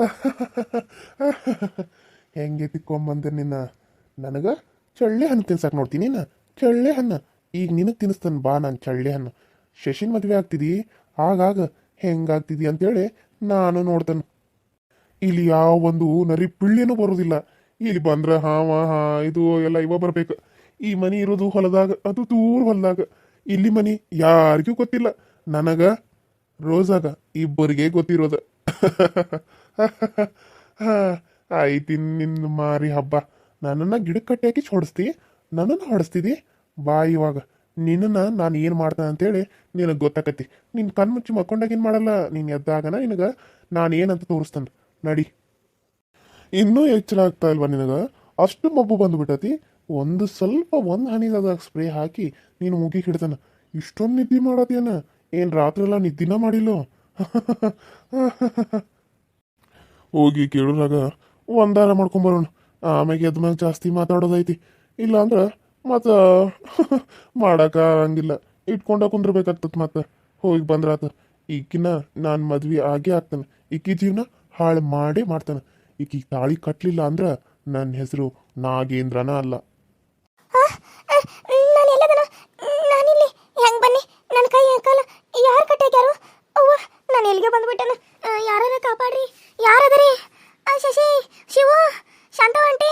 ಹೆಂಗೆ ತಿಕ್ಕೊಂಬಂದೆ ನಿನ್ನ? ನನಗೆ ಚಳ್ಳೆ ಹಣ್ಣು ತಿನ್ಸಕ್ಕೆ ನೋಡ್ತೀನಿ ನಾ ಚಳ್ಳೆ ಹಣ್ಣು. ಈಗ ನಿನಗೆ ತಿನ್ನಿಸ್ತಾನೆ ಬಾ ನಾನು ಚಳ್ಳೆ ಹಣ್ಣು. ಶಶಿನ ಮದುವೆ ಆಗ್ತಿದಿ? ಆಗಾಗ ಹೆಂಗಾಗ್ತಿದಿ ಅಂತೇಳಿ ನಾನು ನೋಡ್ತಾನೆ. ಇಲ್ಲಿ ಯಾವ ಒಂದು ನರಿ ಪಿಳ್ಳಿನೂ ಬರೋದಿಲ್ಲ. ಇಲ್ಲಿ ಬಂದ್ರೆ ಹಾವ, ಹಾ, ಇದು ಎಲ್ಲ ಇವ ಬರ್ಬೇಕು. ಈ ಮನಿ ಇರೋದು ಹೊಲದಾಗ, ಅದು ದೂರ ಹೊಲದಾಗ. ಇಲ್ಲಿ ಮನಿ ಯಾರಿಗೂ ಗೊತ್ತಿಲ್ಲ. ನನಗ, ರೋಜಾಗ ಇಬ್ಬರಿಗೆ ಗೊತ್ತಿರೋದ. ಆಯ್ತು ನಿನ್ನ ಮಾರಿ ಹಬ್ಬ. ನನ್ನನ್ನು ಗಿಡಕ್ಕೆ ಕಟ್ಟಿ ಹಾಕಿ ಹೊಡಿಸ್ತಿ ನನ್ನನ್ನು ಹೊಡಿಸ್ತಿದಿ? ಬಾ ಇವಾಗ. ನಿನ್ನನ್ನು ನಾನು ಏನು ಮಾಡ್ತಾನೆ ಅಂತೇಳಿ ನಿನಗೆ ಗೊತ್ತಾಕತಿ. ನಿನ್ನ ಕಣ್ಣು ಮುಚ್ಚಿ ಮಕ್ಕೊಂಡಾಗ ಏನು ಮಾಡಲ್ಲ? ನೀನು ಎದ್ದಾಗನ ನಿನಗೆ ನಾನು ಏನಂತ ತೋರಿಸ್ತಾನೆ. ನಡಿ. ಇನ್ನೂ ಆಗ್ತಾ ಇಲ್ವಾ ನಿನಗ? ಅಷ್ಟು ಮಬ್ಬು ಬಂದುಬಿಟ್ಟತಿ ಒಂದು ಸ್ವಲ್ಪ ಒಂದು ಹನಿದಾಗ ಸ್ಪ್ರೇ ಹಾಕಿ ನೀನು ಮುಗಿ ಹಿಡ್ತಾನ. ಇಷ್ಟೊಂದು ನಿದ್ದೆ ಮಾಡೋದೇನ ಏನು ರಾತ್ರಿ ಎಲ್ಲ ನಿದ್ದಿನ ಮಾಡಿಲ್ಲೋ? ಹೋಗಿ ಕೇಳೋರಾಗ ಒಂದಾರ ಮಾಡ್ಕೊಂಬರೋಣ ಆಮ್ಯಾಗ ಎದ್ ಮ್ಯಾಗ ಜಾಸ್ತಿ ಮಾತಾಡೋದೈತಿ. ಇಲ್ಲ ಅಂದ್ರೆ ಮತ್ತು ಮಾಡಕ ಆಗಂಗಿಲ್ಲ. ಇಟ್ಕೊಂಡ ಕುಂದ್ರಬೇಕಾಗ್ತದೆ ಮತ್ತೆ. ಹೋಗಿ ಬಂದ್ರಾತ. ಈಕಿನ ನಾನು ಮದ್ವೆ ಆಗೇ ಆಗ್ತಾನೆ ಈಕಿ ಜೀವನ ಹಾಳು ಮಾಡೇ ಮಾಡ್ತಾನೆ. ಈಕಿ ತಾಳಿ ಕಟ್ಟಲಿಲ್ಲ ಅಂದ್ರೆ ನನ್ನ ಹೆಸರು ನಾಗೇಂದ್ರನ ಅಲ್ಲ. ನಾನಿಲ್ಲಿ. ಬನ್ನಿ? ನನ್ನ ಕೈ ಯಾರು ಕಟ್ಟಾಕ್ಯಾರು ಅವ್ವ. ನಾನು ಎಲ್ಲಿಗೆ ಬಂದ್ಬಿಟ್ಟನ. ಯಾರಾರ ಕಾಪಾಡ್ರಿ? ಯಾರದರಿ? ಆ ಶಿವ ಶಾಂತ ಶಾಂತವಂಟಿ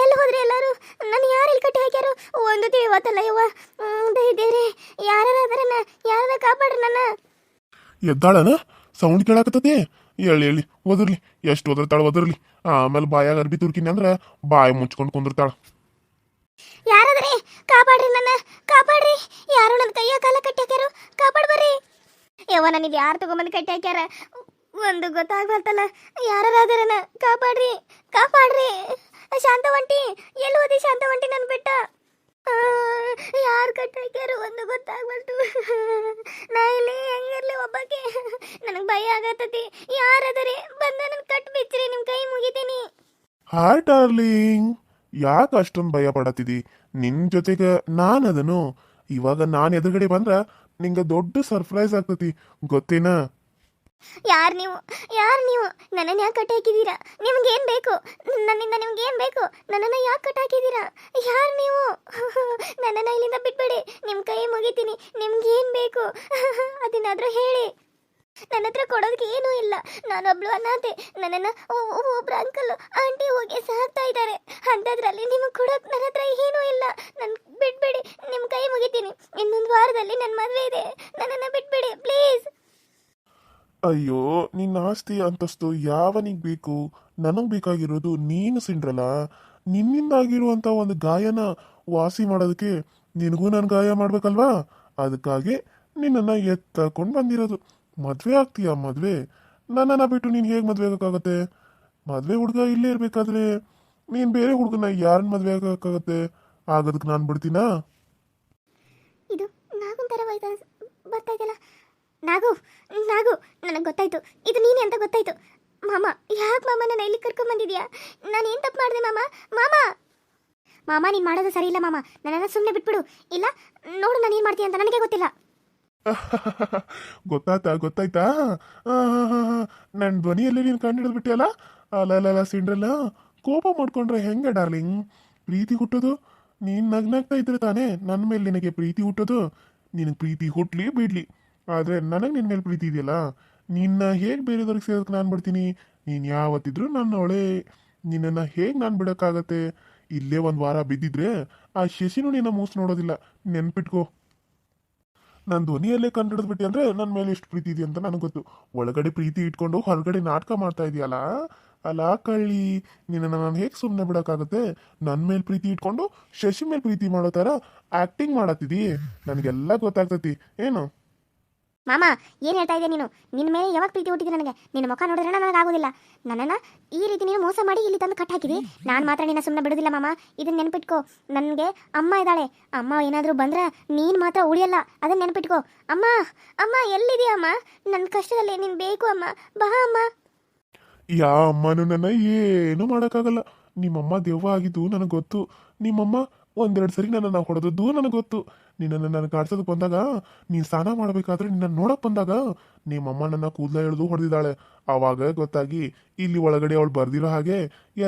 ಎಲ್ಲಿ ಹೋದ್ರಿ ಎಲ್ಲರೂ? ನನ್ನ ಯಾರು ಇಲ್ಲಿ ಕಟ್ಟಿ ಹಾಕ್ಯಾರು? ಒಂದು ತಿಳಿವತ್ತಲ್ಲ ಯವ್ವ. ದೇವ್ರೆ ಯಾರಾರ ಅದರನ್ನ ಯಾರಾರ ಕಾಪಾಡ್ರಿ ನನ್ನ. ಎದ್ದಾಳನ? ಸೌಂಡ್ ಕೇಳಾಕತ್ತತಿ? ಹೇಳಿ ಹೇಳಿ ಒದರ್ಲಿ. ಎಷ್ಟು ಒದರ್ತಾಳ ಒದರ್ಲಿ. ಆಮೇಲೆ ಬಾಯಾಗ ಅರ್ಬಿ ತುರ್ಕಿನಿ ಅಂದ್ರೆ ಬಾಯಿ ಮುಚ್ಕೊಂಡು ಕುಂದಿರ್ತಾಳ. ಯಾರದ್ರಿ? ಕಾಪಾಡ್ರಿ ನನ್ನ. ಕಾಪಾಡ್ರಿ. ಯಾರು ನನ್ನ ಕೈಯ ಕಾಲ ಕಟ್ಟಿ ಹಾಕ್ಯಾರು. ಕಾಪಾಡ್ ಬರ್ರಿ. ಯವ್ವ ನನಗ್ ಯಾರು ತಗೊಂಬಂದು ಕಟ್ಟಿ ಹಾಕ್ಯಾರ? ಒಂದು ಗೊತ್ತಾಗ್ಬಾರ್ದಲ್ಲ. ಯಾರಾದರನ ಕಾಪಾಡ್ರಿ ಕಾಪಾಡ್ರಿ. ಶಾಂತವಂಟಿ, ಎಲ್ಲಿ ಹೋದಿ ಶಾಂತವಂಟಿ ನನ್ನ ಬಿಟ್ಟ? ಯಾರು ಕಟ್ಟಿ ಹಾಕ್ಯಾರ ಒಂದು ಗೊತ್ತಾಗ್ಬಾರ್ದು. ನಾ ಇಲ್ಲಿ ಹೆಂಗಿರ್ಲಿ ಒಬ್ಬಕ್ಕೆ ನನಗೆ ಭಯ ಆಗತ್ತತಿ. ಯಾರದರಿ ಬಂದ ನನ್ನ ಕಟ್ ಬಿಚ್ಚ್ರಿ ನಿಮ್ಮ ಕೈ ಮುಗಿತೀನಿ. Hi darling. ಯಾಕ ಅಷ್ಟೊಂದು ಭಯ ಪಡತಿದಿ ನಿನ್ ಜೊತೆಗೆ ನಾನು ಅದನು ಇವಾಗ ನಾನು ಎದುರುಗಡೆ ಬಂದ್ರ ನಿಂಗೆ ದೊಡ್ಡ ಸರ್ಪ್ರೈಸ್ ಆಗ್ತತಿ, ಗೊತ್ತೇನಾ? ಯಾರ್ ನೀವು? ಯಾರ್ ನೀವು? ನನ್ನನ್ನು ಯಾಕೆ ಕಟ್ ಹಾಕಿದ್ದೀರಾ ಏನು ಬೇಕು? ನನ್ನಿಂದ ನಿಮ್ಗೇನು ಬೇಕು? ನನ್ನನ್ನು ಯಾಕೆ ಕಟ್ ಹಾಕಿದ್ದೀರಾ ಯಾರ್ ನೀವು? ನನ್ನನ್ನ ಇಲ್ಲಿಂದ ಬಿಟ್ಬಿಡಿ. ನಿಮ್ಮ ಕೈ ಮುಗಿತೀನಿ. ಏನು ಬೇಕು? ಅದನ್ನಾದರೂ ಹೇಳಿ. ನನ್ನ ಹತ್ರ ಕೊಡೋದಕ್ಕೆ ಏನೂ ಇಲ್ಲ. ನಾನೊಬ್ಳು ಅನಾಥೆ. ನನ್ನನ್ನು ಒಬ್ರು ಅಂಕಲ್ ಆಂಟಿ ಹೋಗಿ ಸಾಕ್ತಾ ಇದ್ದಾರೆ. ಅಂಥದ್ರಲ್ಲಿ ನಿಮಗೆ ಕೊಡೋಕೆ ನನ್ನ ಹತ್ರ ಏನೂ ಇಲ್ಲ. ನನ್ನ ಬಿಟ್ಬಿಡಿ ನಿಮ್ಮ ಕೈ ಮುಗಿತೀನಿ. ಇನ್ನೊಂದು ವಾರದಲ್ಲಿ ನನ್ನ ಮದುವೆ ಇದೆ. ನನ್ನನ್ನು ಬಿಟ್ಬಿಡಿ ಪ್ಲೀಸ್ ಅಯ್ಯೋ, ನಿನ್ನ ಆಸ್ತಿ ಅಂತಸ್ತು ಯಾವನಿಗೆ ಬೇಕು? ನನಗೆ ಬೇಕಾಗಿರೋದು ನೀನು ಸಿಂಡ್ರಲ್ಲ ನಿನ್ನಿಂದ ಆಗಿರುವಂಥ ಒಂದು ಗಾಯನ ವಾಸಿ ಮಾಡೋದಕ್ಕೆ ನಿನಗೂ ನಾನು ಗಾಯ ಮಾಡ್ಬೇಕಲ್ವಾ? ಅದಕ್ಕಾಗಿ ನಿನ್ನನ್ನು ಎತ್ತಕೊಂಡು ಬಂದಿರೋದು. ಮದುವೆ ಆಗ್ತೀಯಾ? ಮದುವೆ? ನನ್ನನ್ನು ಬಿಟ್ಟು ನೀನು ಹೇಗೆ ಮದುವೆ ಆಗೋಕ್ಕಾಗತ್ತೆ? ಮದುವೆ ಹುಡುಗ ಇಲ್ಲೇ ಇರಬೇಕಾದ್ರೆ ನೀನು ಬೇರೆ ಹುಡುಗನ ಯಾರನ್ನ ಮದುವೆ ಆಗೋಕ್ಕಾಗತ್ತೆ? ಆಗೋದಕ್ಕೆ ನಾನು ಬಿಡ್ತೀನಾ? ಇದು ವಾಯ್ಸ್ ಬರ್ತಾ ಇದೆಯಲ್ಲ ನಾಗು ನಾಗು, ನನಗೆ ಗೊತ್ತಾಯ್ತು. ಇದು ನೀನೇ ಅಂತ ಗೊತ್ತಾಯ್ತು. ಮಾಮ, ಯಾಕೆ ಮಾಮ ನನ್ನ ಇಲ್ಲಿ ಕರ್ಕೊಂಬಂದಿದ್ಯಾ ನಾನು ಏನು ತಪ್ಪು ಮಾಡಿದೆ ಮಾಮ? ಮಾಮ! ಮಾಮ, ನೀನು ಮಾಡೋದು ಸರಿ ಇಲ್ಲ ಮಾಮ. ನನ್ನನ್ನು ಸುಮ್ಮನೆ ಬಿಟ್ಬಿಡು. ಇಲ್ಲ, ನೋಡು ನಾನು ಏನು ಮಾಡ್ತೀನಿ ಅಂತ ನನಗೆ ಗೊತ್ತಿಲ್ಲ. ಗೊತ್ತಾಯ್ತಾ ಗೊತ್ತಾಯ್ತಾ? ನನ್ನ ಧ್ವನಿಯಲ್ಲಿ ನೀನು ಕಂಡು ಹಿಡಿದ್ಬಿಟ್ಟಿಯಲ್ಲ ಅಲ್ಲ ಸಿಂಡ್ರಲ್ಲ. ಕೋಪ ಮಾಡ್ಕೊಂಡ್ರೆ ಹೆಂಗೆ, ಡಾರ್ಲಿಂಗ್? ಪ್ರೀತಿ ಹುಟ್ಟೋದು? ನೀನು ನಗ್ನಾಗ್ತಾ ಇದ್ರೆ ತಾನೇ ನನ್ನ ಮೇಲೆ ನಿನಗೆ ಪ್ರೀತಿ ಹುಟ್ಟೋದು? ನಿನಗೆ ಪ್ರೀತಿ ಹುಟ್ಟಲಿ ಬಿಡಲಿ. ಆದರೆ ನನಗೆ ನಿನ್ನ ಮೇಲೆ ಪ್ರೀತಿ ಇದೆಯಲ್ಲ? ನಿನ್ನ ಹೇಗೆ ಬೇರೆದವ್ರಿಗೆ ಸೇರೋದಕ್ಕೆ ನಾನು ಬಿಡ್ತೀನಿ ನೀನು ಯಾವತ್ತಿದ್ರೂ ನನ್ನ ಒಳೆ. ನಿನ್ನನ್ನು ಹೇಗೆ ನಾನು ಬಿಡೋಕ್ಕಾಗತ್ತೆ? ಇಲ್ಲೇ ಒಂದು ವಾರ ಬಿದ್ದಿದ್ರೆ ಆ ಶಶಿನೂ ನಿನ್ನ ಮೂಸ್ ನೋಡೋದಿಲ್ಲ. ನೆನ್ಪಿಟ್ಕೋ. ನನ್ನ ಧ್ವನಿಯಲ್ಲೇ ಕಂಡಿಡ್ದ್ಬಿಟ್ಟು ಅಂದ್ರೆ ನನ್ನ ಮೇಲೆ ಎಷ್ಟು ಪ್ರೀತಿ ಇದೆ ಅಂತ ನನಗೆ ಗೊತ್ತು. ಒಳಗಡೆ ಪ್ರೀತಿ ಇಟ್ಕೊಂಡು ಹೊರಗಡೆ ನಾಟಕ ಮಾಡ್ತಾ ಇದೆಯಲ್ಲ? ಅಲ್ಲ ಕಳ್ಳಿ ನಿನ್ನನ್ನು ನಾನು ಹೇಗೆ ಸುಮ್ಮನೆ ಬಿಡೋಕ್ಕಾಗುತ್ತೆ? ನನ್ನ ಮೇಲೆ ಪ್ರೀತಿ ಇಟ್ಕೊಂಡು ಶಶಿ ಮೇಲೆ ಪ್ರೀತಿ ಮಾಡೋ ಥರ ಆ್ಯಕ್ಟಿಂಗ್ ಮಾಡತ್ತಿದಿ. ನನಗೆಲ್ಲ ಗೊತ್ತಾಗ್ತೈತಿ. ಏನು? ಮಾಮ, ಏನು ಹೇಳ್ತಾ ಇದ್ದೆ ನೀನು? ನಿನ್ನ ಮೇಲೆ ಯಾವಾಗ ಪ್ರೀತಿ ಹುಟ್ಟಿದೆ ನನಗೆ? ನಿನ್ನ ಮುಖ ನೋಡಿದ್ರೆ ನನಗೆ ಆಗೋದಿಲ್ಲ. ನನ್ನನ್ನು ಈ ರೀತಿ ನೀನು ಮೋಸ ಮಾಡಿ ಇಲ್ಲಿ ತಂದು ಕಟ್ ಹಾಕಿದಿ ನಾನು ಮಾತ್ರ ನಿನ್ನ ಸುಮ್ಮನೆ ಬಿಡೋದಿಲ್ಲ ಮಾಮ. ಇದನ್ನ ನೆನ್ಪಿಟ್ಕೋ. ನನಗೆ ಅಮ್ಮ ಇದ್ದಾಳೆ ಅಮ್ಮ ಏನಾದರೂ ಬಂದ್ರ ನೀನು ಮಾತ್ರ ಉಳಿಯಲ್ಲ. ಅದನ್ನ ನೆನ್ಪಿಟ್ಕೋ. ಅಮ್ಮ ಅಮ್ಮ, ಎಲ್ಲಿದೆಯಾ ಅಮ್ಮ? ನನ್ನ ಕಷ್ಟದಲ್ಲಿ ನೀನು ಬೇಕು ಅಮ್ಮ. ಬಾ ಅಮ್ಮ. ಯಾ ಅಮ್ಮನು ನನ್ನ ಏನು ಮಾಡೋಕ್ಕಾಗಲ್ಲ. ನಿಮ್ಮಮ್ಮ ದೆವ್ವ ಆಗಿದ್ದು ನನಗೆ ಗೊತ್ತು. ನಿಮ್ಮಮ್ಮ ಒಂದೆರಡು ಸರಿ ನನ್ನನ್ನು ಹೊಡೆದದ್ದು ನನಗೆ ಗೊತ್ತು. ನಿನ್ನನ್ನು ನಾನು ಕಾಡ್ಸೋದಕ್ಕೆ ಬಂದಾಗ ನೀನು ಸ್ನಾನ ಮಾಡಬೇಕಾದ್ರೆ ನಿನ್ನ ನೋಡಕ್ ಬಂದಾಗ ನಿಮ್ಮಮ್ಮ ನನ್ನ ಕೂದಲ ಎಳೆದು ಹೊಡೆದಿದ್ದಾಳೆ. ಆವಾಗ ಗೊತ್ತಾಗಿ ಇಲ್ಲಿ ಒಳಗಡೆ ಅವಳು ಬರ್ದಿರೋ ಹಾಗೆ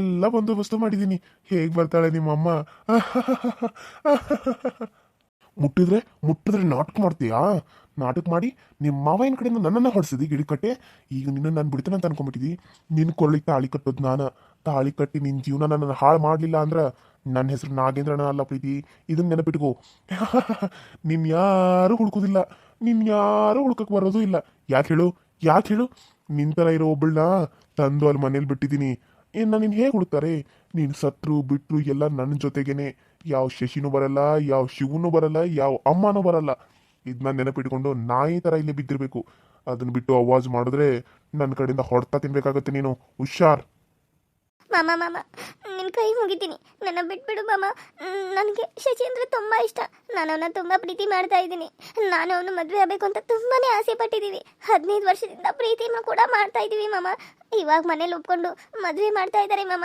ಎಲ್ಲ ಬಂದೋಬಸ್ತು ಮಾಡಿದ್ದೀನಿ. ಹೇಗೆ ಬರ್ತಾಳೆ ನಿಮ್ಮಮ್ಮ ಮುಟ್ಟಿದ್ರೆ ಮುಟ್ಟಿದ್ರೆ ನಾಟಕ ಮಾಡ್ತೀಯಾ? ನಾಟಕ ಮಾಡಿ ನಿಮ್ಮ ಮಾವಿನ ಕಡೆಯಿಂದ ನನ್ನನ್ನು ಹೊಡ್ಸಿದಿ ಗಿಡಕಟ್ಟೆ. ಈಗ ನಿನ್ನ ನಾನು ಬಿಡ್ತೇನೆ ಅಂತ ಅನ್ಕೊಂಬಿಟ್ಟಿದ್ದೀನಿ ನಿನ್ನ ಕೊರಳಿಗೆ ತಾಳಿ ಕಟ್ಟೋದು ನಾನು. ತಾಳಿ ಕಟ್ಟಿ ನಿನ್ನ ಜೀವನ ನನ್ನ ಹಾಳು ಮಾಡಲಿಲ್ಲ ಅಂದ್ರೆ ನನ್ನ ಹೆಸರು ನಾಗೇಂದ್ರನ ಅಲ್ಲ ಪ್ರೀತಿ. ಇದನ್ನ ನೆನಪಿಟ್ಕೋ. ನಿನ್ನ ಯಾರು ಹುಡ್ಕೋದಿಲ್ಲ. ನಿನ್ನ ಯಾರು ಹುಡ್ಕಕ್ಕೆ ಬರೋದು ಇಲ್ಲ. ಯಾಕೆ ಹೇಳು? ಯಾಕೆ ಹೇಳು? ನಿನ್ ಥರ ಇರೋ ಒಬ್ಬಳನ್ನ ತಂದು ಅಲ್ಲಿ ಮನೇಲಿ ಬಿಟ್ಟಿದ್ದೀನಿ. ಇನ್ನು ನಿನ್ನ ಹೇಗೆ ಹುಡುಕ್ತಾರೆ? ನೀನು ಸತ್ರು ಬಿಟ್ಟರು ಎಲ್ಲ ನನ್ನ ಜೊತೆಗೇನೆ. ಯಾವ ಶಶಿನೂ ಬರಲ್ಲ, ಯಾವ ಶಿವನೂ ಬರಲ್ಲ, ಯಾವ ಅಮ್ಮನೂ ಬರಲ್ಲ. ಇದನ್ನ ನೆನಪಿಟ್ಕೊಂಡು ನಾಯಿ ಥರ ಇಲ್ಲಿ ಬಿದ್ದಿರಬೇಕು. ಅದನ್ನ ಬಿಟ್ಟು ಅವಾಜ್ ಮಾಡಿದ್ರೆ ನನ್ನ ಕಡೆಯಿಂದ ಹೊಡ್ತಾ ತಿನ್ಬೇಕಾಗತ್ತೆ ನೀನು. ಹುಷಾರ್. ಮಾಮ ಮಾಮ. ನಿನ್ನ ಕೈ ಮುಗಿತೀನಿ. ನನ್ನ ಬಿಟ್ಬಿಡು, ಮಾಮ. ನನಗೆ ಶಶಿ ಅಂದರೆ ತುಂಬ ಇಷ್ಟ. ನಾನು ಅವನ ತುಂಬ ಪ್ರೀತಿ ಮಾಡ್ತಾ ಇದ್ದೀನಿ. ನಾನು ಅವನು ಮದುವೆ ಆಗಬೇಕು ಅಂತ ತುಂಬಾ ಆಸೆ ಪಟ್ಟಿದ್ದೀವಿ. ಹದಿನೈದು ವರ್ಷದಿಂದ ಪ್ರೀತಿಯನ್ನು ಕೂಡ ಮಾಡ್ತಾ ಇದ್ದೀವಿ, ಮಾಮ. ಇವಾಗ ಮನೇಲಿ ಒಪ್ಕೊಂಡು ಮದುವೆ ಮಾಡ್ತಾ ಇದ್ದಾರೆ ಮಾಮ.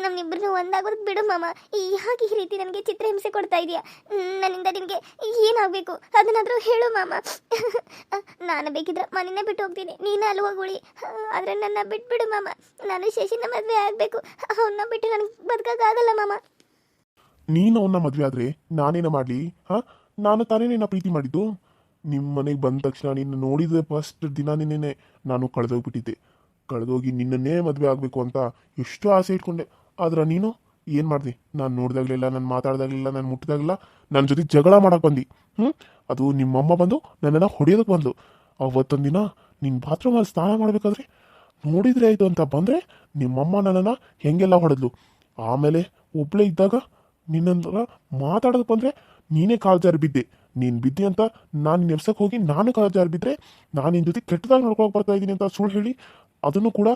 ನಮ್ಮಿಬ್ಬರನ್ನು ಒಂದಾಗೋದು ಬಿಡು ಮಾಮ. ಯಾಕೆ ಈ ರೀತಿ ನನಗೆ ಚಿತ್ರಹಿಂಸೆ ಕೊಡ್ತಾ ಇದೆಯಾ? ನನ್ನಿಂದ ನಿನಗೆ ಏನಾಗಬೇಕು? ಅದನ್ನಾದರೂ ಹೇಳು ಮಾಮ. ನಾನು ಬೇಕಿದ್ರೆ ಮನೆಯೇ ಬಿಟ್ಟು ಹೋಗ್ತೀನಿ. ನೀನು ಅಲ್ಲಿ ಹೋಗುಳಿ ಆದರೆ ನನ್ನ ಬಿಟ್ಬಿಡು ಮಾಮ. ನಾನು ಶಶಿನ ಮದುವೆ ಆಗಬೇಕು. ಅವನ್ನ ಬಿಟ್ಟು ನನಗೆ ಬದುಕೋಕ್ಕಾಗಲ್ಲ ಮಾಮ. ನೀನು ಅವನ್ನ ಮದುವೆ ಆದರೆ ನಾನೇನು ಮಾಡಲಿ? ಹಾ? ನಾನು ತಾನೇ ನಿನ್ನ ಪ್ರೀತಿ ಮಾಡಿದ್ದು? ನಿಮ್ಮ ಮನೆಗೆ ಬಂದ ತಕ್ಷಣ ನಿನ್ನ ನೋಡಿದ ಫಸ್ಟ್ ದಿನ ನಿನ್ನೆ ನಾನು ಕಳೆದೋಗ್ಬಿಟ್ಟಿದ್ದೆ. ಕಳೆದೋಗಿ ನಿನ್ನನ್ನೇ ಮದುವೆ ಆಗಬೇಕು ಅಂತ ಎಷ್ಟು ಆಸೆ ಇಟ್ಕೊಂಡೆ. ಆದ್ರೆ ನೀನು ಏನು ಮಾಡ್ದಿ? ನಾನು ನೋಡಿದಾಗಲಿಲ್ಲ, ನಾನು ಮಾತಾಡ್ದಾಗ್ಲಿಲ್ಲ, ನಾನು ಮುಟ್ಟಿದಾಗಲಿಲ್ಲ ನನ್ನ ಜೊತೆ ಜಗಳ ಮಾಡಕ್ಕೆ ಬಂದು. ಹ್ಞೂ ಅದು ನಿಮ್ಮಮ್ಮ ಬಂದು ನನ್ನನ್ನು ಹೊಡೆಯೋದಕ್ಕೆ ಬಂದು ಅವತ್ತೊಂದು ದಿನ ನಿನ್ನ ಬಾತ್ರೂಮಲ್ಲಿ ಸ್ನಾನ ಮಾಡಬೇಕಾದ್ರೆ ನೋಡಿದ್ರೆ ಆಯಿತು ಅಂತ ಬಂದರೆ ನಿಮ್ಮಮ್ಮ ನನ್ನನ್ನು ಹೆಂಗೆಲ್ಲ ಹೊಡೆದ್ಲು. ಆಮೇಲೆ ಒಬ್ಬಳೇ ಇದ್ದಾಗ ನಿನ್ನ ಮಾತಾಡೋದಕ್ಕೆ ಬಂದರೆ ನೀನೇ ಕಾಲು ಜಾರಿ ಬಿದ್ದೆ. ನೀನು ಬಿದ್ದೆ ಅಂತ ನಾನು ನೆಪ್ಸಕ್ಕೆ ಹೋಗಿ ನಾನು ಕಾಲು ಜಾರಿ ಬಿದ್ದರೆ ನಾನು ನಿನ್ನ ಜೊತೆ ಕೆಟ್ಟದಾಗಿ ನೋಡ್ಕೊಳಕ್ಕೆ ಬರ್ತಾ ಇದ್ದೀನಿ ಅಂತ ಸುಳ್ಳು ಹೇಳಿ ಅದನ್ನು ಕೂಡ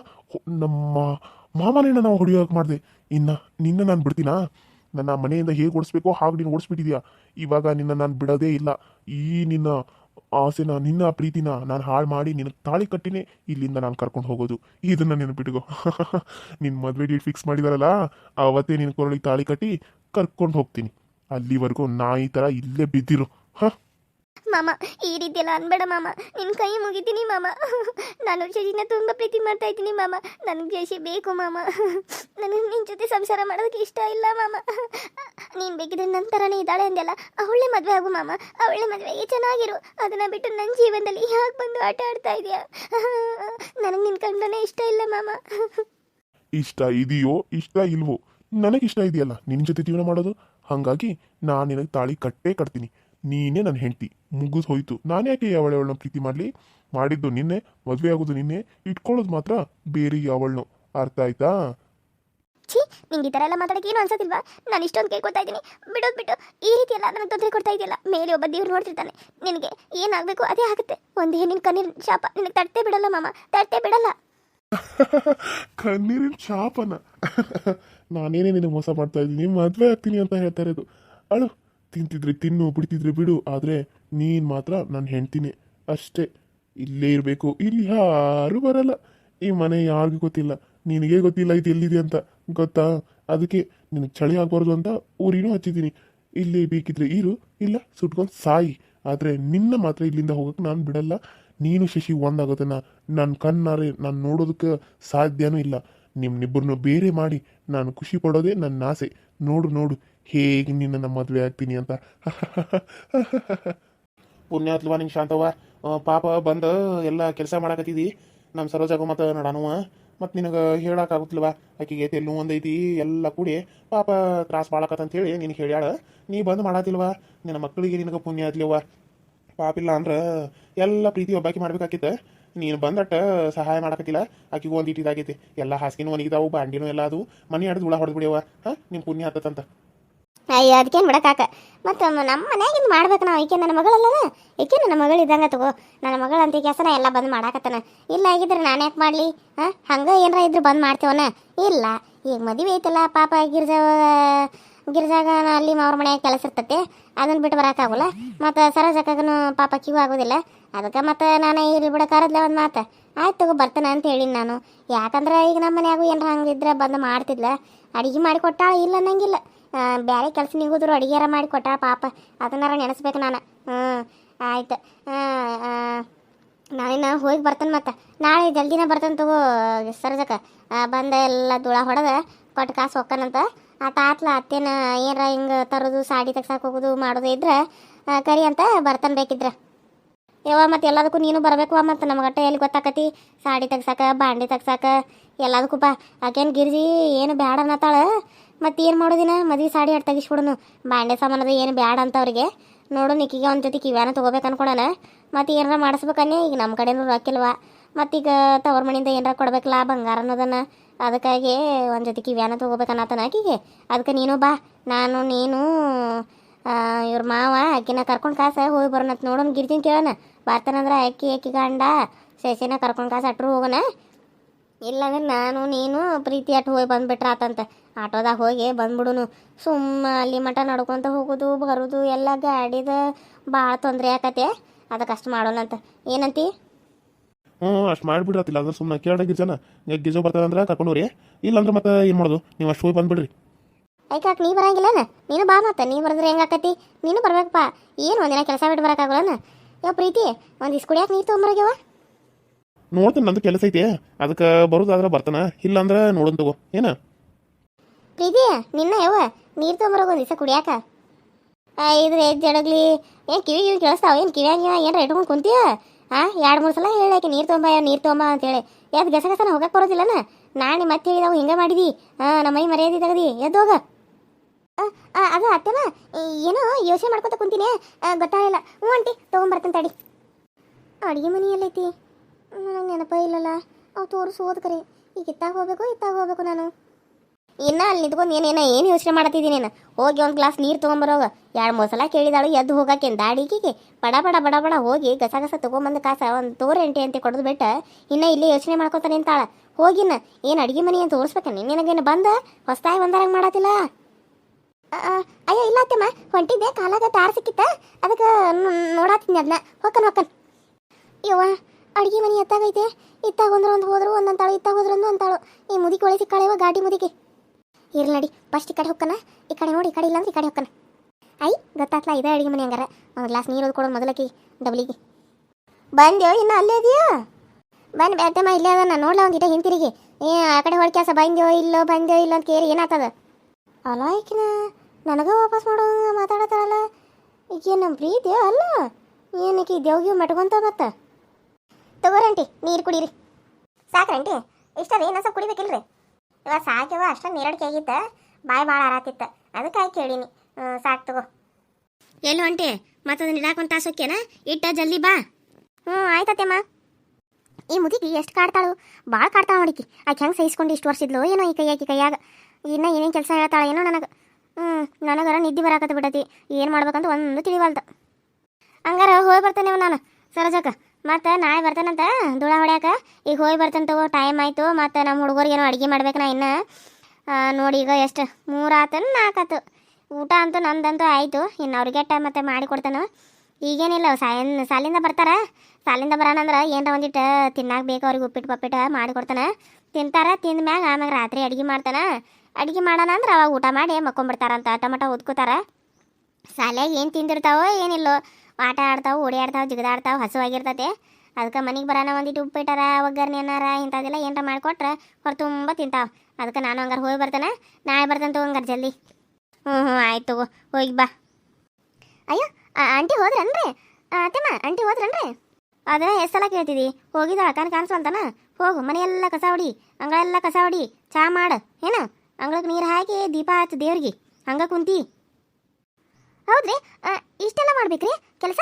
ನಮ್ಮ ಮಾಮನೇ ನಾವು ಹೊಡೆಯೋಕೆ ಮಾಡಿದೆ. ಇನ್ನು ನಿನ್ನ ನಾನು ಬಿಡ್ತೀನಾ? ನನ್ನ ಮನೆಯಿಂದ ಹೇಗೆ ಓಡಿಸ್ಬೇಕೋ ಹಾಗೆ ನೀನು ಓಡಿಸ್ಬಿಟ್ಟಿದ್ಯಾ? ಇವಾಗ ನಿನ್ನ ನಾನು ಬಿಡೋದೇ ಇಲ್ಲ. ಈ ನಿನ್ನ ಆಸೆನ, ನಿನ್ನ ಪ್ರೀತಿನ ನಾನು ಹಾಳು ಮಾಡಿ ನಿನ್ನ ತಾಳಿ ಕಟ್ಟಿನೇ ಇಲ್ಲಿಂದ ನಾನು ಕರ್ಕೊಂಡು ಹೋಗೋದು. ಇದನ್ನು ನೆನಪಿಟ್ಕೋ. ನಿನ್ನ ಮದುವೆ ಡೇಟ್ ಫಿಕ್ಸ್ ಮಾಡಿದಾರಲ್ಲ ಆವತ್ತೇ ನಿನ್ನ ಕೊರಳಿಗೆ ತಾಳಿ ಕಟ್ಟಿ ಕರ್ಕೊಂಡು ಹೋಗ್ತೀನಿ. ಅಲ್ಲಿವರೆಗೂ ನಾಯಿ ಥರ ಇಲ್ಲೇ ಬಿದ್ದಿರು. ಹಾಂ? ಮಾಮ, ಈ ರೀತಿ ಎಲ್ಲ ಅನ್ಬೇಡ ಮಾಮ. ನಿನ್ನ ಕೈ ಮುಗಿತೀನಿ ಮಾಮ. ನಾನು ಶಶಿನ ತುಂಬ ಪ್ರೀತಿ ಮಾಡ್ತಾ ಇದ್ದೀನಿ ಮಾಮ. ನನಗೆ ಶಶಿ ಬೇಕು ಮಾಮ. ನನಗೆ ನಿನ್ನ ಜೊತೆ ಸಂಸಾರ ಮಾಡೋದಕ್ಕೆ ಇಷ್ಟ ಇಲ್ಲ ಮಾಮ. ನೀನು ಬೇಕಿದ್ರೆ ನಂತರನೇ ಇದ್ದಾಳೆ ಅಂದೆಲ್ಲ ಅವಳೆ ಮದುವೆ ಆಗು ಮಾಮ. ಅವಳೆ ಮದುವೆಗೆ ಚೆನ್ನಾಗಿರು. ಅದನ್ನು ಬಿಟ್ಟು ನನ್ನ ಜೀವನದಲ್ಲಿ ಯಾಕೆ ಬಂದು ಆಟ ಆಡ್ತಾ ಇದೆಯಾ? ನನಗೆ ನಿನ್ನ ಕಂಡನೇ ಇಷ್ಟ ಇಲ್ಲ ಮಾಮ. ಇಷ್ಟ ಇದೆಯೋ, ಇಷ್ಟ ಇಲ್ವೋ, ನನಗೆ ಇಷ್ಟ ಇದೆಯಲ್ಲ ನಿನ್ನ ಜೊತೆ ಜೀವನ ಮಾಡೋದು? ಹಾಗಾಗಿ ನಾನು ನಿನಗೆ ತಾಳಿ ಕಟ್ಟೇ ಕಟ್ತೀನಿ. ನೀನೇ ನನ್ನ ಹೆಂಡತಿ. ಮುಗಿದು ಹೋಯ್ತು ನಾನು ಯಾಕೆ ಯಾವಳವಳನ್ನ ಪ್ರೀತಿ ಮಾಡಲಿ? ಮಾಡಿದ್ದು ನಿನ್ನೆ ಮದುವೆ ಆಗೋದು ನಿನ್ನೆ ಇಟ್ಕೊಳ್ಳೋದು ಮಾತ್ರ ಬೇರೆ ಯಾವಳನು ಅರ್ಥ ಆಯ್ತಾ? ಛೀ ನಿಂಗೆ ಈ ಥರ ಎಲ್ಲ ಮಾತಾಡಕ್ಕೆ ಏನು ಅನ್ಸೋದಿಲ್ವಾ? ನಾನು ಇಷ್ಟೊಂದು ಕೇಳ್ಕೊತಾ ಇದ್ದೀನಿ. ಬಿಡೋದು ಬಿಟ್ಟು ಈ ರೀತಿ ಎಲ್ಲ ನನಗೆ ತೊಂದರೆ ಕೊಡ್ತಾ ಇದೆಯಲ್ಲ ಮೇಲೆ ಒಬ್ಬ ದೇವ್ರು ನೋಡ್ತಿರ್ತಾನೆ. ನಿನಗೆ ಏನಾಗಬೇಕು ಅದೇ ಆಗುತ್ತೆ. ಒಂದು ನಿನ್ನ ಕಣ್ಣೀರಿನ ಶಾಪ. ನಿನಗೆ ತಟ್ಟೆ ಬಿಡಲ್ಲ ಮಾಮ. ತಟ್ಟೆ ಬಿಡಲ್ಲ. ಕಣ್ಣೀರಿನ ಶಾಪನ. ನಾನೇನೇ ನಿನಗೆ ಮೋಸ ಮಾಡ್ತಾ ಇದ್ದೀನಿ. ಮದುವೆ ಆಗ್ತೀನಿ ಅಂತ ಹೇಳ್ತಾ ಇರೋದು. ಅಳು ತಿಂತಿದ್ರೆ ತಿನ್ನು, ಬಿಡ್ತಿದ್ರೆ ಬಿಡು. ಆದರೆ ನೀನು ಮಾತ್ರ ನಾನು ಹೆಣ್ತೀನಿ ಅಷ್ಟೇ. ಇಲ್ಲೇ ಇರಬೇಕು. ಇಲ್ಲಿ ಯಾರೂ ಬರಲ್ಲ. ಈ ಮನೆ ಯಾರಿಗೂ ಗೊತ್ತಿಲ್ಲ. ನಿನಗೆ ಗೊತ್ತಿಲ್ಲ ಇದು ಎಲ್ಲಿದೆ ಅಂತ. ಗೊತ್ತಾ? ಅದಕ್ಕೆ ನಿನಗೆ ಚಳಿ ಆಗಬಾರ್ದು ಅಂತ ಊರಿನೂ ಹಚ್ಚಿದ್ದೀನಿ. ಇಲ್ಲಿ ಬೇಕಿದ್ರೆ ಇರು. ಇಲ್ಲ, ಸುಟ್ಕೊಂಡು ಸಾಯಿ. ಆದರೆ ನಿನ್ನ ಮಾತ್ರ ಇಲ್ಲಿಂದ ಹೋಗಕ್ಕೆ ನಾನು ಬಿಡಲ್ಲ. ನೀನು ಶಶಿ ಒಂದಾಗೋದನ್ನ ನನ್ನ ಕಣ್ಣಾರೆ ನಾನು ನೋಡೋದಕ್ಕೆ ಸಾಧ್ಯನೂ ಇಲ್ಲ. ನಿಮ್ಮನ್ನಿಬ್ಬರನ್ನೂ ಬೇರೆ ಮಾಡಿ ನಾನು ಖುಷಿ ಪಡೋದೇ ನನ್ನ ಆಸೆ. ನೋಡು ನೋಡು. ಹೇಗೆ ನಿನ್ನ ಮದುವೆ ಆಗ್ತೀನಿ ಅಂತ? ಪುಣ್ಯಾತ್ಲವ ನಿಂಗೆ ಶಾಂತವ್ವ. ಪಾಪ ಬಂದು ಎಲ್ಲ ಕೆಲಸ ಮಾಡಾಕತ್ತಿದಿ. ನಮ್ಮ ಸರೋಜಾಗ ಮತ್ತು ನಡಾನುವ. ಮತ್ತು ನಿನಗೆ ಹೇಳೋಕ್ಕಾಗುತ್ತಿಲ್ವ ಆಕೆಗೆ ತೆಲ್ಲು ಒಂದೈತಿ, ಎಲ್ಲ ಕೂಡಿ. ಪಾಪ ತ್ರಾಸ ಮಾಡಾಕತ್ತಂತೇಳಿ ನಿನಗೆ ಹೇಳ್ಯಾಳ. ನೀ ಬಂದು ಮಾಡಾತಿಲ್ವ? ನಿನ್ನ ಮಕ್ಕಳಿಗೆ ನಿನಗೆ ಪುಣ್ಯ ಆತ್ಲವ್ವ ಪಾಪ ಇಲ್ಲ ಅಂದ್ರೆ ಎಲ್ಲ ಪ್ರೀತಿ ಒಬ್ಬಾಕಿ ಮಾಡ್ಬೇಕಾಕಿತ್ತ. ನೀನು ಬಂದಟ್ಟ ಸಹಾಯ ಮಾಡಕತ್ತಿಲ್ಲ. ಆಕಿಗೂ ಒಂದು ಇಟ್ಟಿದಾಗೈತಿ. ಎಲ್ಲ ಹಾಸಿಗೆನೂ ಒಣಗಿದಾವು, ಬಾಂಡಿನೂ ಎಲ್ಲ ಅದು ಮನೆ ಹಿಡಿದು ಹುಳ ಹೊಡೆದು ಬಿಡ್ಯವ ಹಾಂ? ನಿಮ್ಮ ಪುಣ್ಯ ಹತ್ತಂತ ಅಯ್ಯೋ ಅದಕ್ಕೇನು ಬಿಡಕ್ಕಾಕ ಮತ್ತು ನಮ್ಮ ಮನ್ಯಾಗಿಂದ ಮಾಡ್ಬೇಕು ನಾವು ಈಕೆ ನನ್ನ ಮಗಳಲ್ಲದ ಈಕೆ ನನ್ನ ಮಗಳು ಇದ್ದಂಗೆ ತಗೋ. ನನ್ನ ಮಗಳು ಅಂತ ಕೆಲಸನ ಎಲ್ಲ ಬಂದ್ ಮಾಡಾಕತ್ತಾನ. ಇಲ್ಲ ಆಗಿದ್ರೆ ನಾನು ಯಾಕೆ ಮಾಡಲಿ? ಹಾಂ ಹಂಗೆ ಏನಾರ ಇದ್ರೆ ಬಂದ್ ಮಾಡ್ತೇವನ? ಇಲ್ಲ. ಈಗ ಮದುವೆ ಐತಲ್ಲ, ಪಾಪ ಗಿರ್ಜಾ, ಗಿರ್ಜಾಗ ಅಲ್ಲಿ ಅವ್ರ ಮನೆಯಾಗ ಕೆಲಸ ಇರ್ತತೆ. ಅದನ್ನು ಬಿಟ್ಟು ಬರೋಕ್ಕಾಗಲ್ಲ ಮತ್ತು ಸರೋಜಕ್ಕೂ ಪಾಪ ಕಿವು ಆಗೋದಿಲ್ಲ. ಅದಕ್ಕೆ ಮತ್ತು ನಾನು ಇಲ್ಲಿ ಬಿಡಕ್ಕಾರದ್ಲ ಒಂದು ಮಾತು. ಆಯ್ತು ತಗೋ, ಬರ್ತಾನೆ ಅಂತ ಹೇಳಿನಿ ನಾನು. ಯಾಕಂದ್ರೆ ಈಗ ನಮ್ಮ ಮನೆಯಾಗೂ ಏನಾರ ಹಂಗಿದ್ರೆ ಬಂದು ಮಾಡ್ತಿದ್ಲ. ಅಡುಗೆ ಮಾಡಿ ಕೊಟ್ಟಾಳ ಇಲ್ಲ ಅನ್ನಂಗಿಲ್ಲ. ಬೇರೆ ಕೆಲಸ ನಿಗೋದ್ರು ಅಡುಗೆರ ಮಾಡಿ ಕೊಟ್ಟ ಪಾಪ. ಅದನ್ನಾರ ನೆನೆಸ್ಬೇಕು ನಾನು. ಹ್ಞೂ ಆಯ್ತು. ನಾನಿನ್ನ ಹೋಗಿ ಬರ್ತೇನೆ ಮತ್ತೆ. ನಾಳೆ ಜಲ್ದಿನ ಬರ್ತೇನೆ ತಗೋ ಸರ್ಜಕ. ಬಂದ ಎಲ್ಲ ಧೂಳ ಹೊಡೆದ. ಕೊಟ್ಟು ಕಾಸು ಹೊಕ್ಕನಂತ. ಆ, ತಾತ್ಲ ಅತ್ತೇನ ಏನಾರ ಹಿಂಗೆ ತರೋದು, ಸಾಡಿ ತೆಗ್ಸಾಕೆ ಹೋಗೋದು, ಮಾಡೋದು ಇದ್ರೆ ಕರಿ ಅಂತ ಬರ್ತಾನೆ ಬೇಕಿದ್ರೆ. ಯವ್ವ, ಮತ್ತೆ ಎಲ್ಲದಕ್ಕೂ ನೀನು ಬರಬೇಕು ಮತ್ತು ನಮಗಟ್ಟ ಎಲ್ಲಿ ಗೊತ್ತಾಕತಿ? ಸಾಡಿ ತೆಗ್ಸಾಕ, ಬಾಂಡಿ ತೆಗ್ಸಾಕ, ಎಲ್ಲದಕ್ಕೂ ಬಾ. ಆಕೇನು ಗಿರಿಜಿ ಏನು ಬ್ಯಾಡ ಅನ್ನತ್ತಾಳ ಮತ್ತೆ ಏನು ಮಾಡೋದಿನ? ಮದ್ವೆ ಸಾಡಿ ಅಟ್ಟು ತೆಗಿಸ್ಬಿಡೋನು. ಬಾಂಡೆ ಸಾಮಾನದು ಏನು ಬ್ಯಾಡ ಅಂತ ಅವ್ರಿಗೆ. ನೋಡು, ನಿಕ್ಕಿಗೆ ಒಂದು ಜೊತೆ ಕಿವ್ಯಾನ ತೊಗೋಬೇಕು ಅನ್ಕೊಡೋಣ ಮತ್ತು ಏನಾರ ಮಾಡಿಸ್ಬೇಕನ್ನೇ ಈಗ ನಮ್ಮ ಕಡೆನೂ ರೊಕ್ಕಿಲ್ವ? ಮತ್ತೀಗ ತವ್ರ ಮನೆಯಿಂದ ಏನಾರ ಕೊಡ್ಬೇಕಲ್ಲ ಬಂಗಾರ ಅನ್ನೋದನ್ನ. ಅದಕ್ಕಾಗಿ ಒಂದು ಜೊತೆ ಕಿವ್ಯಾನ ತೊಗೋಬೇಕನ್ನತನ ಆಕಿಗೆ. ಅದಕ್ಕೆ ನೀನು ಬಾ. ನಾನು, ನೀನು ಇವ್ರ ಮಾವ ಅಕ್ಕಿನ ಕರ್ಕೊಂಡು ಕಾಸ ಹೋಗಿ ಬರೋಣ ಅಂತ ನೋಡೋಣ ಗಿರ್ಜಿನ ಕೇಳೋಣ ಬರ್ತಾನಂದ್ರೆ ಅಕ್ಕಿ ಅಕ್ಕಿ ಗಂಡ ಶಶಿನ ಕರ್ಕೊಂಡು ಕಾಸು ಅಟ್ರು ಹೋಗೋಣ. ಇಲ್ಲಾಂದ್ರೆ ನಾನು, ನೀನು ಪ್ರೀತಿ ಅಟ್ಟು ಹೋಗಿ ಬಂದ್ಬಿಟ್ರೆ ಆತಂತ ಆಟೋದಾಗ ಹೋಗಿ ಬಂದ್ಬಿಡುನು. ಸುಮ್ಮ ಅಲ್ಲಿ ಮಠ ನಡ್ಕೊತ ಹೋಗೋದು ಬರೋದು ಎಲ್ಲ ಗಾಡಿದ ಭಾಳ ತೊಂದರೆ ಆಕತೆ. ಅದಕ್ಕೆ ಅಷ್ಟು ಮಾಡೋಣಂತ. ಏನಂತಿ? ಹ್ಞೂ ಅಷ್ಟು ಮಾಡಿಬಿಡ್ರತಿಲ್ಲ. ಅಂದ್ರೆ ಸುಮ್ಮನೆ ಕೇಳಿ ಜನ ಗಿಜೋ ಬರ್ತದೆ ಅಂದ್ರೆ ಕರ್ಕೊಂಡು ಹೋಗ್ರಿ. ಇಲ್ಲಾಂದ್ರೆ ಮತ್ತೆ ಏನು ಮಾಡೋದು? ನೀವು ಅಷ್ಟು ಹೋಗಿ ಬಂದ್ಬಿಡ್ರಿ. ಐಕಾಕ್ ನೀ ಬರಂಗಿಲ್ಲನ? ನೀನು ಬಾ ಮತ್ತೆ. ನೀ ಬರೆದ್ರೆ ಹೆಂಗಾಕತಿ ನೀನು ಬರ್ಬೇಕಪ್ಪ. ಏನು ಒಂದಿನ ಕೆಲಸ ಬಿಟ್ಟು ಬರೋಕ್ಕಾಗಲ್ಲನ ಯಾವ ಪ್ರೀತಿ ಒಂದು ಇಸ್ ನೀ ನೀರು ತೊಗೊಂಬರಾಗ್ಯವ? ನೋಡ್ತೀನಿ ನಂದು ಕೆಲಸ ಐತಿ. ಅದಕ್ಕೆ ಬರೋದಾದ್ರೆ ಬರ್ತಾನ. ಇಲ್ಲಾಂದ್ರೆ ನೋಡೋಣ ತಗೋ. ಏನ? ಪ್ರೀತಿ, ನಿನ್ನ ಯಾವ ನೀರು ತೊಗೊಂಬರೋಗ ಒಂದು ದಿವಸ ಕುಡಿಯಾಕ? ಇದ್ರೆ ಜಡಗ್ಲಿ? ಏನು ಕಿವಿ ಕಿವಿ ಕೇಳಿಸ್ತಾವ? ಏನು ಕಿವಿಯಾಗ ಏನಾರ ಇಟ್ಕೊಂಡು ಕುಂತೀಯ? ಹಾಂ ಎರಡು ಮೂರು ಸಲ ಹೇಳಾಕೆ ನೀರು ತೊಗೊಂಬ ನೀರು ತೊಗೊಂಬ ಅಂತೇಳಿ ಯಾವ್ದು ಗಸ ಗಸನ ಹೋಗಕ್ಕೆ ಬರೋದಿಲ್ಲನ? ನಾಳೆ ಮತ್ತೆ ಹೇಳಿದಾವು, ಹಿಂಗೆ ಮಾಡಿದಿ. ಹಾಂ ನಮ್ಮ ಮೈ ಮರ್ಯಾದೆ ತೆಗದಿ. ಎದ್ದೋಗ ಅದು ಅತ್ತೆನ? ಏನೋ ಯೋಚನೆ ಮಾಡ್ಕೊತ ಕುಂತೀನಿ. ಗೊತ್ತಾಗಿಲ್ಲ ಹ್ಞೂ ಆಂಟಿ, ತೊಗೊಂಬರ್ತೀನಿ ತಡಿ. ಅಡುಗೆ ಮನೆ ಎಲ್ಲೈತಿ. ನನಗೆ ನೆನಪ ಇಲ್ಲಲ್ಲ. ಅವು ತೋರಿಸು ಓದ್ಕರಿ ಕರೆ. ಈಗ ಇತ್ತಾಗ ಹೋಗ್ಬೇಕು ಇತ್ತಾಗ ಹೋಗ್ಬೇಕು ನಾನು. ಇನ್ನ ಅಲ್ಲಿ ನಿಂತ್ಕೊಂಡು ಏನೇನ ಏನು ಯೋಚನೆ ಮಾಡತ್ತಿದ್ದೀನಿ ನಾನು? ಹೋಗಿ ಒಂದು ಗ್ಲಾಸ್ ನೀರು ತೊಗೊಂಬರೋಗ. ಎರಡು ಮೊಸಲ ಸಲ ಕೇಳಿದಾಳು, ಎದ್ದು ಹೋಗಕ್ಕೆ ದಾಡಿಗೆ ಬಡ ಬಡ ಬಡ ಬಡ ಹೋಗಿ ಗಸ ಗಸ ತೊಗೊಂಬಂದು ಕಾಸ, ಒಂದು ತೋರೆಂಟೆ ಅಂತ ಕೊಡೋದು ಬಿಟ್ಟ ಇನ್ನ ಇಲ್ಲೇ ಯೋಚನೆ ಮಾಡ್ಕೊತಾನೆ ಅಂತಾಳ ಹೋಗಿನ ಏನು ಅಡುಗೆ ಮನೆ ಅಂತ ತೋರಿಸ್ಬೇಕ ನಿನಗೇನು ಬಂದ? ಹೊಸ್ತಾಗಿ ಬಂದಾರಂಗೆ ಮಾಡತ್ತಿಲ್ಲ? ಅಯ್ಯೋ, ಇಲ್ಲ ಅತ್ತಮ್ಮ. ಹೊಂಟಿದ್ದೆ, ಕಾಲಾಗ ತಾರ ಸಿಕ್ಕಿತ್ತ? ಅದಕ್ಕೆ ನೋಡಾತೀನಿ ಅದನ್ನ ಹೊಕ್ಕನ್ ಹೊಕ್ಕನ್ ಯವ್ವ, ಅಡುಗೆ ಮನೆ ಎತ್ತಾಗೈತೆ. ಇತ್ತಾಗ ಒಂದ್ರ ಒಂದು ಹೋದ್ರು ಒಂದಂತಾಳು ಇತ್ತಾಗ ಹೋದ್ರು ಒಂದು ಅಂತಾಳು. ಈ ಮುದಿಗೆ ಒಳಗೆ ಸಿಕ್ಕಾಳೆವ ಗಾಡಿ ಮುದಿಗೆ ಇರ್ಲಿ ನಡಿ. ಫಸ್ಟ್ ಈ ಕಡೆ ಹೊಕ್ಕನ ಈ ಕಡೆ ನೋಡಿ, ಈ ಕಡೆ ಇಲ್ಲಾಂದ್ರೆ ಈ ಕಡೆ ಹೊಕ್ಕನ ಐ ಗೊತ್ತಾತ್ಲ ಇದೇ ಅಡುಗೆ ಮನೆ ಹಂಗಾರ. ಒಂದು ಗ್ಲಾಸ್ ನೀರು ಕೊಡೋದು ಮೊದಲಕ್ಕಿ, ಡಬ್ಲಿಗೆ. ಬಂದ್ಯೋ, ಇನ್ನು ಅಲ್ಲೇ ಇದೆಯಾ? ಬಂದು ಬೇಡಮ್ಮ ಇಲ್ಲೇ ಅದ ನಾನು ನೋಡ್ಲ ಒಂದಿಟ ಹಿಂತಿರುಗಿ. ಏ, ಆ ಕಡೆ ಹೊಳ್ ಕೆಲಸ ಬಂದ್ಯೋ, ಇಲ್ಲೋ, ಬಂದ್ಯೋ, ಇಲ್ಲ ಅಂತ ಕೇಳಿ ಏನಾಗ್ತದ? ಅಲ್ಲ ಈಕಿನ ನನಗೆ ವಾಪಸ್ ಮಾಡೋ ಮಾತಾಡತ್ತಾರಲ್ಲ. ಈಕೆ ನಮ್ಮ ಪ್ರೀತಿ ಅಲ್ಲ? ಏನಕ್ಕೆ ದೇವ್ಗಿವ್ ಮಟ್ಕೊಂತ ಮತ್ತ ತಗೋರಂಟಿ ನೀರು ಕುಡೀರಿ. ಸಾಕ್ರಂಟಿ ಇಷ್ಟ ರೀ ಇನ್ನೊಂದು ಸ್ವಲ್ಪ ಕುಡಿಬೇಕಿಲ್ರಿ? ಇವಾಗ ಸಾಕಿವ ಅಷ್ಟೇ ನೀರಡಿಕೆ ಆಗಿತ್ತ ಬಾಯಿ ಭಾಳ ಆರಾತಿತ್ತ. ಅದಕ್ಕಾಗಿ ಕೇಳೀನಿ. ಸಾಕು ತಗೋ. ಎಲ್ಲಿ ಹೊಂಟಿ? ಮತ್ತದನ್ನ ಒಂದು ತಾಸೋಕ್ಯನ ಇಟ್ಟ ಜಲ್ದಿ ಬಾ. ಹ್ಞೂ ಆಯ್ತತ್ತಮ್ಮ ಈ ಮುದುಕಿ ಎಷ್ಟು ಕಾಡ್ತಾಳು? ಭಾಳ ಕಾಡ್ತಾಳ ನೋಡಿಕಿ ಆಕೆ ಹೆಂಗೆ ಸಹಿಸ್ಕೊಂಡು ಇಷ್ಟು ವರ್ಷಿದ್ಲು ಏನೋ ಈ ಕೈಯಾಕಿ ಕೈಯಾಗ. ಇನ್ನ ಏನೇನು ಕೆಲಸ ಹೇಳ್ತಾಳೆ ಏನೋ ನನಗೆ. ಹ್ಞೂ ನನಗರ ನಿದ್ದೆ ಬರಾಕತ್ತ ಬಿಡತಿ. ಏನು ಮಾಡ್ಬೇಕಂತ ಒಂದು ತಿಳಿವಲ್ದು ಹಂಗಾರ ಹೋಗಿ ಬರ್ತೇನೆ ನಾನು. ಸರೋಜಕ್ಕ. ಮತ್ತೆ ನಾಳೆ ಬರ್ತಾನಂತ ಧೂಳ ಹೊಡ್ಯಾಕ? ಈಗ ಹೋಗಿ ಬರ್ತಾನೆ ತಗೋ ಟೈಮ್ ಆಯಿತು. ಮತ್ತು ನಮ್ಮ ಹುಡುಗರಿಗೆ ಏನೋ ಅಡುಗೆ ಮಾಡ್ಬೇಕು ನಾ ಇನ್ನು ನೋಡಿ ಈಗ ಎಷ್ಟು, ಮೂರು ಆತನ ನಾಲ್ಕು ಆತು. ಊಟ ಅಂತೂ ನಂದಂತೂ ಆಯಿತು. ಇನ್ನು ಅವ್ರಿಗೆ ಟೈಮ್ ಮತ್ತೆ ಮಾಡಿ ಕೊಡ್ತಾನೆ? ಈಗೇನಿಲ್ಲ ಸಾಯನ್, ಸಾಲಿಂದ ಬರ್ತಾರ. ಸಾಲಿಂದ ಬರೋಣಂದ್ರೆ ಏನರ ಒಂದಿಟ್ಟು ತಿನ್ನಾಕ ಬೇಕು ಅವ್ರಿಗೆ ಉಪ್ಪಿಟ್ಟು ಪಪ್ಪಿಟ್ಟು ಮಾಡಿ ಕೊಡ್ತಾನೆ. ತಿಂತಾರ, ತಿಂದ ಮ್ಯಾಗ ಆಮ್ಯಾಗ ರಾತ್ರಿ ಅಡುಗೆ ಮಾಡ್ತಾನೆ. ಅಡುಗೆ ಮಾಡೋಣ ಅಂದ್ರೆ ಅವಾಗ ಊಟ ಮಾಡಿ ಮಕ್ಕೊಂಬಿಡ್ತಾರಂತ. ಟೊಮಟೊ ಉದ್ಕೋತಾರ. ಶಾಲ್ಯಾಗ ಏನು ತಿಂದಿರ್ತಾವೋ ಏನಿಲ್ಲೋ. ಆಟ ಆಡ್ತಾವೆ ಓಡಾಡ್ತಾವೆ ಜಿಗದಾಡ್ತಾವೆ ಹಸುವಾಗಿರ್ತದೆ ಅದಕ್ಕೆ ಮನೆಗೆ ಬರೋಣ ಒಂದಿಟ್ಟು ಉಪ್ಪಿಟ್ಟಾರ ಒಗ್ಗರಣೆ ಏನಾರ ಇಂಥದ್ದೆಲ್ಲ ಏನಾರ ಮಾಡಿಕೊಟ್ರೆ ಹೊರ ತುಂಬ ತಿಂತಾವೆ. ಅದಕ್ಕೆ ನಾನು ಹಂಗಾರೆ ಹೋಗಿ ಬರ್ತಾನೆ, ನಾಳೆ ಬರ್ತಾನೆ ತಗೋ ಹಂಗಾರೆ ಜಲ್ದಿ. ಹ್ಞೂ ಹ್ಞೂ ಆಯ್ತು ತಗೋ, ಹೋಗಿ ಬಾ. ಅಯ್ಯೋ ಆಂಟಿ ಹೋದ್ರನ್ರಿ? ಅತ್ತೆಮ್ಮ, ಆಂಟಿ ಹೋದ್ರನ್ರಿ? ಅದನ್ನ ಎಷ್ಟು ಸಲ ಕೇಳ್ತಿದ್ದಿ ಹೋಗಿದ್ದಾಳ ಕಣ್ ಕಾಣಿಸ್ವಂತಾನ ಹೋಗು, ಮನೆಯೆಲ್ಲ ಕಸ ಹೊಡಿ ಅಂಗಳೆಲ್ಲ ಕಸ ಹೊಡಿ, ಚಾ ಮಾಡು, ಏನು? ಅಂಗಳಕ್ಕೆ ನೀರು ಹಾಕಿ, ದೀಪ ಹಚ್ಚು ದೇವ್ರಿಗೆ. ಹಂಗೆ ಕುಂತಿ. ಹೌದ್ರಿ? ಇಷ್ಟೆಲ್ಲ ಮಾಡ್ಬೇಕ್ರಿ. ಕೆಲಸ?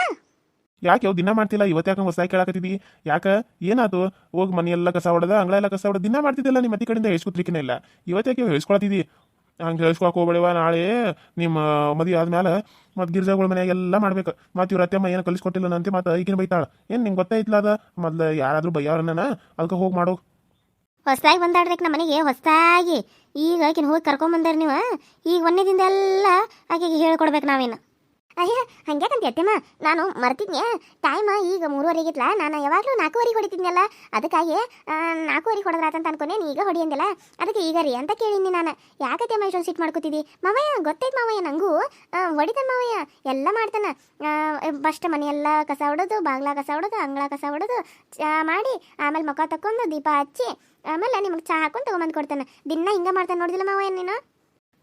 ಯಾಕೆ ಯಾವ ದಿನ ಮಾಡ್ತಿಲ್ಲ? ಇವತ್ತು ಯಾಕೆ ಹೊಸ ಕೇಳಾಕತ್ತಿದಿ ಯಾಕ? ಏನಾತು? ಹೋಗಿ ಮನೆಯೆಲ್ಲ ಕಸ ಹೊಡೆದ ಅಂಗಳೆಲ್ಲ ಕಸ ಹೊಡೆದ ದಿನ ಮಾಡ್ತಿದ್ದಿಲ್ಲ ನಿಮ್ಮ ಅತಿ ಕಡೆಯಿಂದ ಹೇಳ್ಸ್ಕೊತ್ಲಿಕ್ಕೇ ಇಲ್ಲ. ಇವತ್ತು ಯಾಕೆ ಹಂಗೆ ಹೇಳ್ಸ್ಕೊಳಕ್ ಹೋಗ್ಬೇಡವ ನಾಳೆ ನಿಮ್ಮ ಮದುವೆ ಆದ್ಮೇಲೆ ಮತ್ತೆ ಗಿರ್ಜಾಗಳ ಮನೆಯಾಗೆಲ್ಲ ಮಾಡ್ಬೇಕು. ಮತ್ತೆ ಇವ್ರ ಅತ್ತೆಮ್ಮ ಏನು ಕಲಿಸ್ಕೊಟ್ಟಿಲ್ಲ ಅಂತ ಮತ್ತೆ ಈಗಿನ ಬೈತಾಳ. ಏನು ನಿಂಗೆ ಗೊತ್ತಾಯ್ತಲ್ಲ ಅದ? ಮೊದ್ಲು ಯಾರಾದ್ರೂ ಬೈಯವ್ರನ್ನ ಅದಕ್ಕೆ ಹೋಗಿ ಮಾಡೋ. ಹೊಸದಾಗಿ ಬಂದಾಡ್ಬೇಕು ನಮ್ಮ ಮನೆಗೆ ಹೊಸ್ದಾಗಿ. ಈಗ ಆಕಿನ ಹೋಗಿ ಕರ್ಕೊಂಬಂದಾರ ನೀವು? ಈಗ ಒಂದೇ ಎಲ್ಲ ಆಕೆಗೆ ಹೇಳ್ಕೊಡ್ಬೇಕು ನಾವೇನು. ಅಯ್ಯ, ಹಂಗ್ಯಾಕಂತ ಅತ್ತೆಮ್ಮ? ನಾನು ಮರ್ತಿದ್ನೆ ಟೈಮ್ ಈಗ ಮೂರುವರೆಗಿತ್ಲ ನಾನು ಯಾವಾಗಲೂ ನಾಲ್ಕುವರೆಗೆ ಹೊಡಿತಿದ್ನಲ್ಲ? ಅದಕ್ಕಾಗಿ ನಾಲ್ಕುವರೆಗೆ ಹೊಡೆದ್ರಾತಂತ ಅನ್ಕೊಂಡೆ, ನೀ ಈಗ ಹೊಡಿಯಂದಿಲ್ಲ ಅದಕ್ಕೆ ಈಗ ರೀ ಅಂತ ಕೇಳಿನಿ ನಾನು. ಯಾಕತ್ತೆಮ್ಮ ಇಷ್ಟೊಂದು ಸಿಟ್ಟು ಮಾಡ್ಕೊತಿದ್ದಿ? ಮಾವಯ್ಯ, ಗೊತ್ತೈತೆ ಮಾವಯ್ಯ ನನಗೂ ಹೊಡಿತಾನೆ ಮಾವಯ್ಯ. ಎಲ್ಲ ಮಾಡ್ತಾನೆ. ಫಸ್ಟ್ ಮನೆಯೆಲ್ಲ ಕಸ ಹೊಡೋದು ಬಾಗ್ಲ ಕಸ ಹೊಡೋದು ಅಂಗಳ ಕಸ ಹೊಡೋದು ಚಾ ಮಾಡಿ, ಆಮೇಲೆ ಮುಖ ತಕ್ಕೊಂಡು ದೀಪ ಹಚ್ಚಿ, ಆಮೇಲೆ ನಿಮ್ಗೆ ಚಹಾ ಹಾಕೊಂಡು ತೊಗೊಂಬಂದು ಕೊಡ್ತಾನೆ. ದಿನ ಹಿಂಗೆ ಮಾಡ್ತಾನೆ ನೋಡಿದಿಲ್ಲ ಮಾವಯ್ಯ ನೀನು?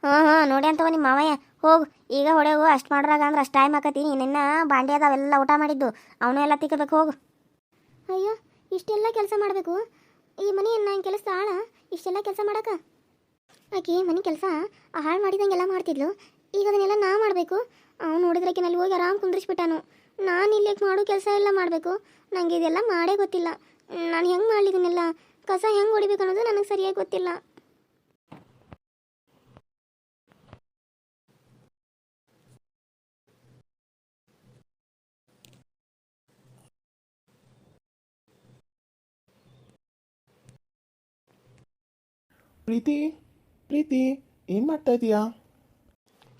ಹಾಂ ಹಾಂ ನೋಡಿ ಅಂತವ ನಿಮ್ಮ ಮಾವಯ್ಯ. ಹೋಗು, ಈಗ ಹೊಡೆಗು ಅಷ್ಟು ಮಾಡ್ರಾಗ ಅಂದ್ರೆ ಅಷ್ಟು ಟೈಮ್ ಆಕತಿ. ನಿನ್ನ ಬಾಂಡೆ ಅದಾವೆಲ್ಲ ಊಟ ಮಾಡಿದ್ದು. ಅವನು ಎಲ್ಲ ತಿಕ್ಕಬೇಕು ಹೋಗು. ಅಯ್ಯೋ, ಇಷ್ಟೆಲ್ಲ ಕೆಲಸ ಮಾಡಬೇಕು? ಈ ಮನೆ ನಾನು ಕೆಲಸ ಆಳ? ಇಷ್ಟೆಲ್ಲ ಕೆಲಸ ಮಾಡಕ? ಆಕೆ ಮನೆ ಕೆಲಸ ಹಾಳು ಮಾಡಿದಂಗೆಲ್ಲ ಮಾಡ್ತಿದ್ಲು. ಈಗ ಅದನ್ನೆಲ್ಲ ನಾ ಮಾಡಬೇಕು. ಅವ್ನು ನೋಡಿದ್ರೆ ಅಲ್ಲಿ ಹೋಗಿ ಆರಾಮ್ ಕುಂದ್ರಿಸ್ಬಿಟ್ಟಾನು. ನಾನು ಇಲ್ಲಿ ಮಾಡೋ ಕೆಲಸ ಎಲ್ಲ ಮಾಡಬೇಕು? ನನಗೆ ಇದೆಲ್ಲ ಮಾಡೇ ಗೊತ್ತಿಲ್ಲ. ನಾನು ಹೆಂಗೆ ಮಾಡಲಿದನ್ನೆಲ್ಲ ಕಸ ಹೆಂಗೆ ಹೊಡಿಬೇಕು ಅನ್ನೋದು ನನಗೆ ಸರಿಯಾಗಿ ಗೊತ್ತಿಲ್ಲ. ಪ್ರೀತಿ ಪ್ರೀತಿ, ಏನು ಮಾಡ್ತಾ ಇದೀಯಾ?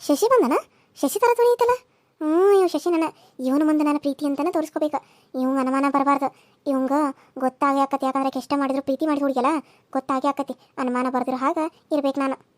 ಶಶಿ ಬಂದನ? ಶಶಿ ಥರ ತುಳಿಯುತ್ತಲ್ಲ? ಹ್ಞೂ ಇವ್ ಶಶಿ ನನ್ನ, ಇವನು ಮುಂದೆ ನನ್ನ ಪ್ರೀತಿ ಅಂತಾನೆ ತೋರಿಸ್ಕೋಬೇಕು. ಇವಂಗ ಅನುಮಾನ ಬರಬಾರ್ದು. ಇವಂಗ ಗೊತ್ತಾಗಿ ಆಕತಿ ಯಾಕಂದ್ರೆ ಕೆಷ್ಟ ಮಾಡಿದ್ರು ಪ್ರೀತಿ ಮಾಡಿ ಹುಡುಗಿಯಲ್ಲ ಗೊತ್ತಾಗಿ ಆಕತಿ ಅನುಮಾನ ಬರ್ದಿರೋ ಹಾಗೆ ಇರ್ಬೇಕು ನಾನು.